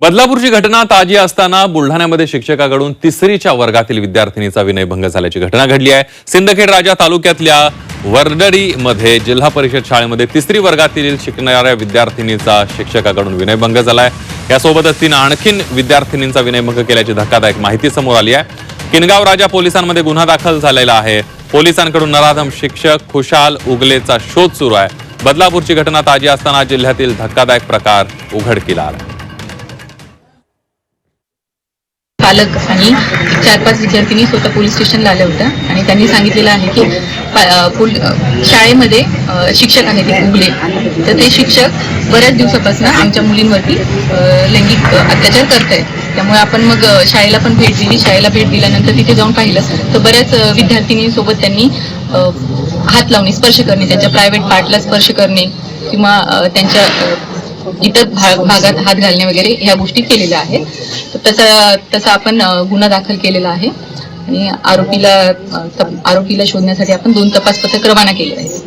बदलापूरची घटना ताजी असताना बुलढाण्यामध्ये शिक्षकाकडून तिसरीच्या वर्गातील विद्यार्थिनीचा विनयभंग झाल्याची घटना घडली आहे. सिंदखेड राजा तालुक्यातल्या वरडडीमध्ये जिल्हा परिषद शाळेमध्ये तिसरी वर्गातील शिकणाऱ्या विद्यार्थिनीचा शिक्षकाकडून विनयभंग झालाय. यासोबतच तिनं आणखीन विद्यार्थिनींचा विनयभंग केल्याची धक्कादायक माहिती समोर आली आहे. किनगाव राजा पोलिसांमध्ये गुन्हा दाखल झालेला आहे. पोलिसांकडून नराधम शिक्षक खुशाल उगलेचा शोध सुरू आहे. बदलापूरची घटना ताजी असताना जिल्ह्यातील धक्कादायक प्रकार उघडकीला आला. पालक आणि चार पाच विद्यार्थिनी स्वतः पोलीस स्टेशनला आल्या होत्या. आणि त्यांनी सांगितलेलं आहे की शाळेमध्ये शिक्षक आहेत ते उगले तर ते शिक्षक बऱ्याच दिवसापासून आमच्या मुलींवरती लैंगिक अत्याचार करत आहेत त्यामुळे आपण मग शाळेला पण भेट दिली. शाळेला भेट दिल्यानंतर तिथे जाऊन पाहिलं. तर बऱ्याच विद्यार्थिनींसोबत त्यांनी हात लावणे स्पर्श करणे त्यांच्या प्रायव्हेट पार्टला स्पर्श करणे किंवा त्यांच्या इतर भाग भागात हात घालणे वगैरे ह्या गोष्टी केलेल्या आहेत. तर तसा तसा आपण गुन्हा दाखल केलेला आहे. आणि आरोपीला आरोपीला शोधण्यासाठी आपण दोन तपास पथक रवाना केले आहेत.